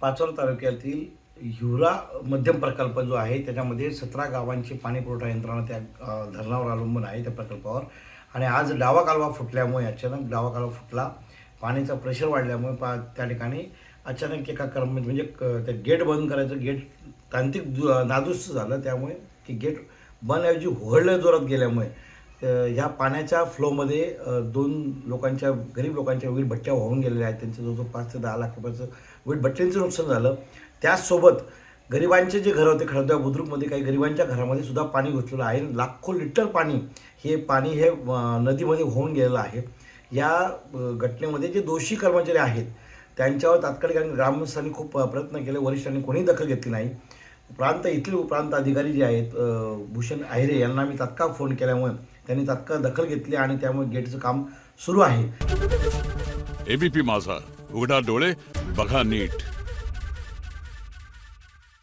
पाचोरा तालुक्यातील हिवरा मध्यम प्रकल्प जो आहे त्याच्यामध्ये सतरा गावांची पाणी पुरवठा यंत्रणा त्या धरणावर अवलंबून आहे त्या प्रकल्पावर. आणि आज डावा कालवा फुटल्यामुळे अचानक डावा कालवा फुटला पाण्याचा प्रेशर वाढल्यामुळे पा त्या ठिकाणी अचानक एका कर्म म्हणजे क- ते गेट बंद करायचं गेट तांत्रिक दु- नादुरुस्त झालं त्यामुळे ते गेट बंद ऐवजी होळल्या जोरात गेल्यामुळे ह्या पाण्याच्या फ्लोमध्ये दोन लोकांच्या गरीब लोकांच्या वीट भट्ट्या वाहून गेलेल्या आहेत. त्यांचं जवळजवळ पाच ते दहा लाख रुपयाचं वीट भट्ट्यांचं नुकसान झालं. त्याचसोबत गरिबांचे जे घर होते खडद्या बुद्रुकमध्ये काही गरिबांच्या घरामध्ये सुद्धा पाणी घुसलेलं आहे. लाखो लिटर पाणी हे पाणी हे नदीमध्ये होऊन गेलेलं आहे. या घटनेमध्ये जे दोषी कर्मचारी आहेत त्यांच्यावर तात्कालिक कारण ग्रामस्थांनी खूप प्रयत्न केले. वरिष्ठांनी कोणीही दखल घेतली नाही. प्रांत इथले प्रांत अधिकारी जे आहेत भूषण आहिरे यांना मी तात्काळ फोन केल्यामुळे त्यांनी तात्काळ दखल घेतली आणि त्यामुळे गेटचं काम सुरू आहे. एबीपी माझा. उघडा डोळे बघा नीट.